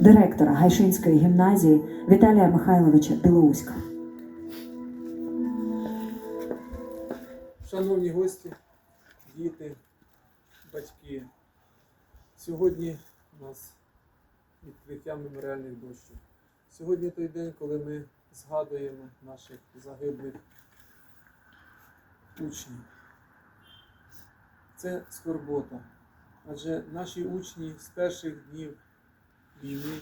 директора Гайшинської гімназії Віталія Михайловича Білоуська. Шановні гості, діти, батьки, сьогодні у нас відкриття меморіальних дощів. Сьогодні той день, коли ми згадуємо наших загиблих учнів. Це скорбота. Адже наші учні з перших днів війни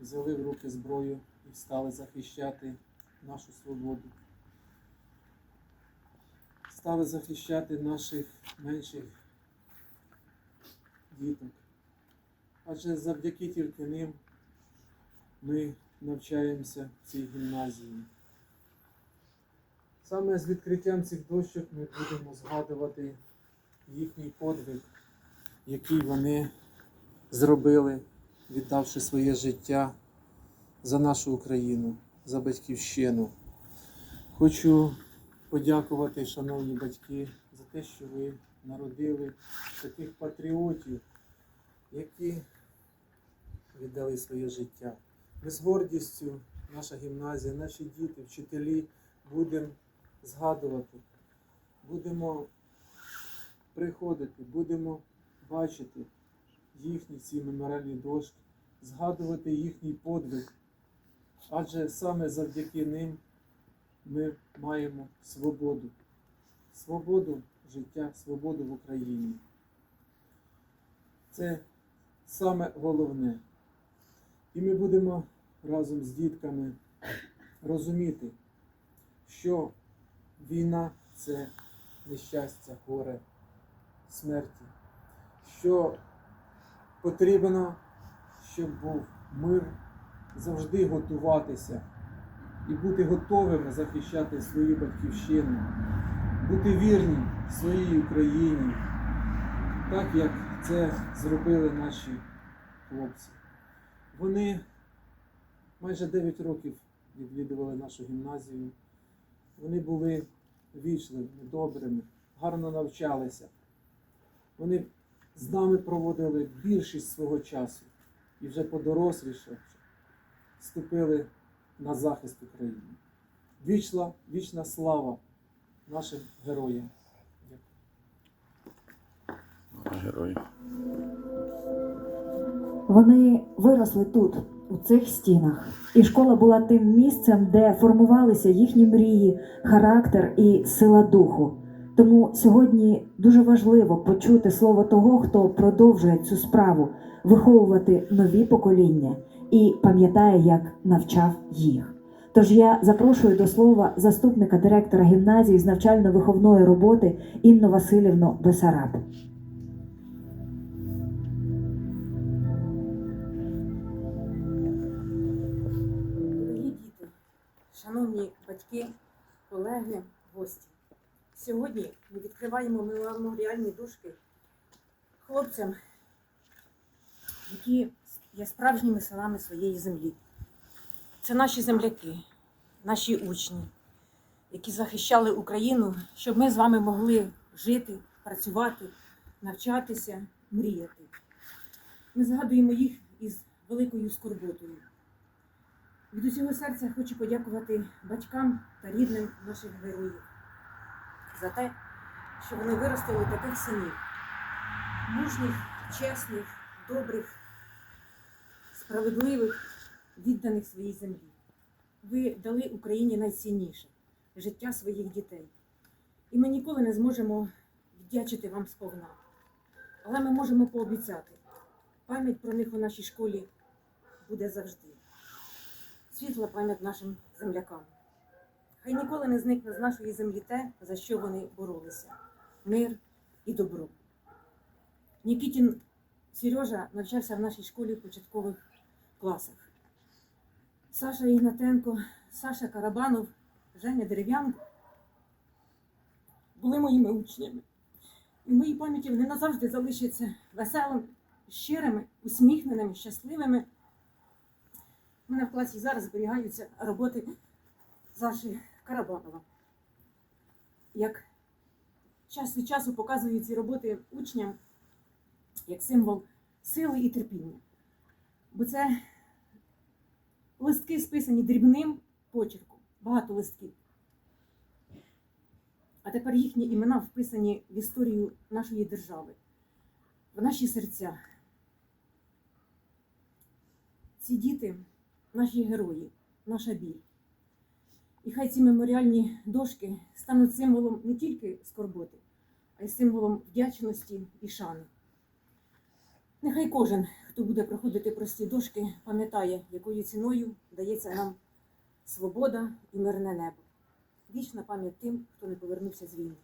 взяли в руки зброю і стали захищати нашу свободу стали захищати наших менших діток. Адже завдяки тільки ним ми навчаємося в цій гімназії. Саме з відкриттям цих дощок ми будемо згадувати їхній подвиг, який вони зробили, віддавши своє життя за нашу Україну, за батьківщину. Хочу подякувати, шановні батьки, за те, що ви народили таких патріотів, які віддали своє життя. Ми з гордістю, наша гімназія, наші діти, вчителі будемо згадувати, будемо приходити, будемо бачити їхні ці меморіальні дошки, згадувати їхній подвиг. Адже саме завдяки ним ми маємо свободу. Свободу життя, свободу в Україні. Це саме головне. І ми будемо разом з дітками розуміти, що війна це нещастя, горе, смерті, що потрібно, щоб був мир, завжди готуватися і бути готовими захищати свою батьківщину, бути вірні своїй Україні, так як це зробили наші хлопці. Вони майже 9 років відвідували нашу гімназію. Вони були вічливими, добрими, гарно навчалися. Вони з нами проводили більшість свого часу і вже подоросліше вступили на захист України. Вічна, вічна слава нашим героям. Герої. Вони виросли тут, у цих стінах, і школа була тим місцем, де формувалися їхні мрії, характер і сила духу. Тому сьогодні дуже важливо почути слово того, хто продовжує цю справу, виховувати нові покоління і пам'ятає, як навчав їх. Тож я запрошую до слова заступника директора гімназії з навчально-виховної роботи Інну Васильівну Бесараб. Дорогі діти, шановні батьки, колеги, гості. Сьогодні ми відкриваємо меморіальні дошки хлопцям, які є справжніми синами своєї землі. Це наші земляки, наші учні, які захищали Україну, щоб ми з вами могли жити, працювати, навчатися, мріяти. Ми згадуємо їх із великою скорботою. Від усього серця хочу подякувати батькам та рідним наших героїв за те, що вони виростили таких синів, мужніх, чесних, добрих, справедливих, відданих своїй землі. Ви дали Україні найцінніше життя своїх дітей. І ми ніколи не зможемо вдячити вам сповна. Але ми можемо пообіцяти, пам'ять про них у нашій школі буде завжди світла пам'ять нашим землякам. Хай ніколи не зникне з нашої землі те, за що вони боролися мир і добро. Нікітін Сережа навчався в нашій школі в початкових класах. Саша Ігнатенко, Саша Карабанов, Женя Дерев'янко були моїми учнями. І в моїй пам'яті вони назавжди залишаться веселими, щирими, усміхненими, щасливими. У мене в класі зараз зберігаються роботи Саші Карабанова. Як час від часу показую ці роботи учням як символ сили і терпіння. Бо це листки списані дрібним почерком, багато листків. А тепер їхні імена вписані в історію нашої держави, в наші серця. Ці діти наші герої, наша біль. І хай ці меморіальні дошки стануть символом не тільки скорботи, а й символом вдячності і шани. Нехай кожен, хто буде проходити прості дошки, пам'ятає, якою ціною дається нам свобода і мирне небо. Вічна пам'ять тим, хто не повернувся з війни.